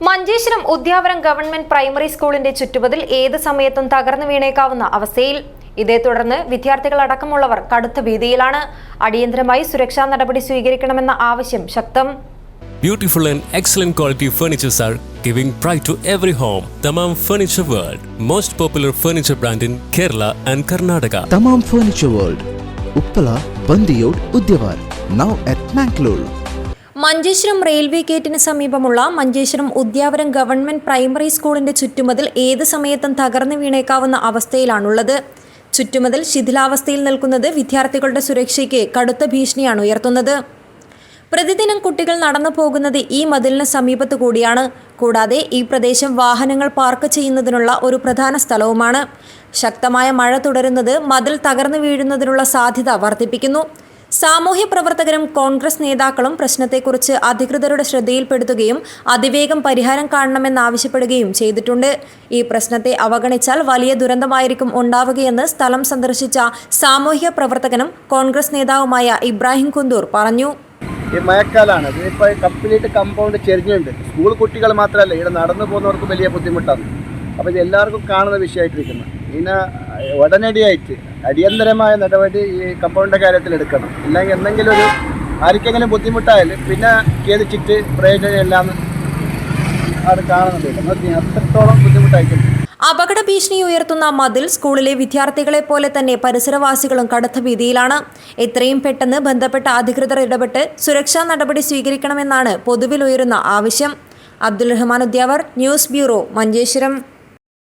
Manjeshwaram ഉദ്യാവരം government primary സ്കൂളിന്റെ ചുറ്റുപതിൽ ഏത് സമയത്തും തകർന്നു വീണേക്കാവുന്ന അവസ്ഥയിൽ ഇതേ തുടർന്ന് വിദ്യാർത്ഥികളടക്കമുള്ളവർ കടുത്ത ഭീതിയിലാണ് അടിയന്തരമായി സുരക്ഷാ നടപടി സ്വീകരിക്കണമെന്ന ആവശ്യം ശക്തം Beautiful and excellent quality furnitures are giving pride to every home. Tamam Furniture World, most popular furniture brand in Kerala and Karnataka. Tamam Furniture World, Uppala, Bandiyod, Udyavar. Now at Mangalore. Manjeshwaram railway ഗേറ്റിന് സമീപമുള്ള Manjeshwaram ഉദ്യാവരം government primary സ്കൂളിന്റെ ചുറ്റുമതിൽ ഏത് സമയത്തും തകർന്നു വീണേക്കാവുന്ന അവസ്ഥയിലാണുള്ളത്. ചുറ്റുമതിൽ ശിഥിലാവസ്ഥയിൽ നിൽക്കുന്നത് വിദ്യാർത്ഥികളുടെ സുരക്ഷയ്ക്ക് കടുത്ത ഭീഷണിയാണ് ഉയർത്തുന്നത്. പ്രതിദിനം കുട്ടികൾ നടന്നു പോകുന്നത് ഈ മതിലിന് സമീപത്ത് കൂടിയാണ്. കൂടാതെ ഈ പ്രദേശം വാഹനങ്ങൾ പാർക്ക് ചെയ്യുന്നതിനുള്ള ഒരു പ്രധാന സ്ഥലവുമാണ്. ശക്തമായ മഴ തുടരുന്നത് മതിൽ തകർന്നു വീഴുന്നതിനുള്ള സാധ്യത വർദ്ധിപ്പിക്കുന്നു. സാമൂഹ്യ പ്രവർത്തകരും കോൺഗ്രസ് നേതാക്കളും പ്രശ്നത്തെക്കുറിച്ച് അധികൃതരുടെ ശ്രദ്ധയിൽപ്പെടുത്തുകയും അതിവേഗം പരിഹാരം കാണണമെന്നാവശ്യപ്പെടുകയും ചെയ്തിട്ടുണ്ട്. ഈ പ്രശ്നത്തെ അവഗണിച്ചാൽ വലിയ ദുരന്തമായിരിക്കും ഉണ്ടാവുകയെന്ന് സ്ഥലം സന്ദർശിച്ച സാമൂഹ്യ പ്രവർത്തകനും കോൺഗ്രസ് നേതാവുമായ ഇബ്രാഹിം കുന്തൂർ പറഞ്ഞു. ഈ മഴക്കാലാണ്. ഇതിപ്പോൾ കംപ്ലീറ്റ് കമ്പൗണ്ട് ചെരിഞ്ഞുണ്ട്. സ്കൂൾ കുട്ടികൾ മാത്രമല്ല ഇവിടെ നടന്നു പോകുന്നവർക്ക് വലിയ ബുദ്ധിമുട്ടാണ്. അപ്പോൾ ഇത് എല്ലാവർക്കും കാണുന്ന വിഷയമായിട്ടിരിക്കുന്നത് ഇതിന് ഉടനടിയായിട്ട് അടിയന്തരമായ നടപടി ഈ കമ്പൗണ്ടിന്റെ കാര്യത്തിൽ എടുക്കണം. ഇല്ലെങ്കിൽ എന്തെങ്കിലും ഒരു ആർക്കെങ്കിലും ബുദ്ധിമുട്ടായാൽ പിന്നെ ഖേദിച്ചിട്ട് പ്രയോജനമില്ലാന്ന് അവിടെ കാണുന്നുണ്ട് അത്രത്തോളം ബുദ്ധിമുട്ടായിട്ടുണ്ട് അപകട ഭീഷണി ഉയർത്തുന്ന മതിൽ സ്കൂളിലെ വിദ്യാർത്ഥികളെ പോലെ തന്നെ പരിസരവാസികളും കടുത്ത ഭീതിയിലാണ്. എത്രയും പെട്ടെന്ന് ബന്ധപ്പെട്ട അധികൃതർ ഇടപെട്ട് സുരക്ഷാ നടപടി സ്വീകരിക്കണമെന്നാണ് പൊതുവിൽ ഉയരുന്ന ആവശ്യം. Abdul Rahman Udyavar news bureau Manjeshwaram.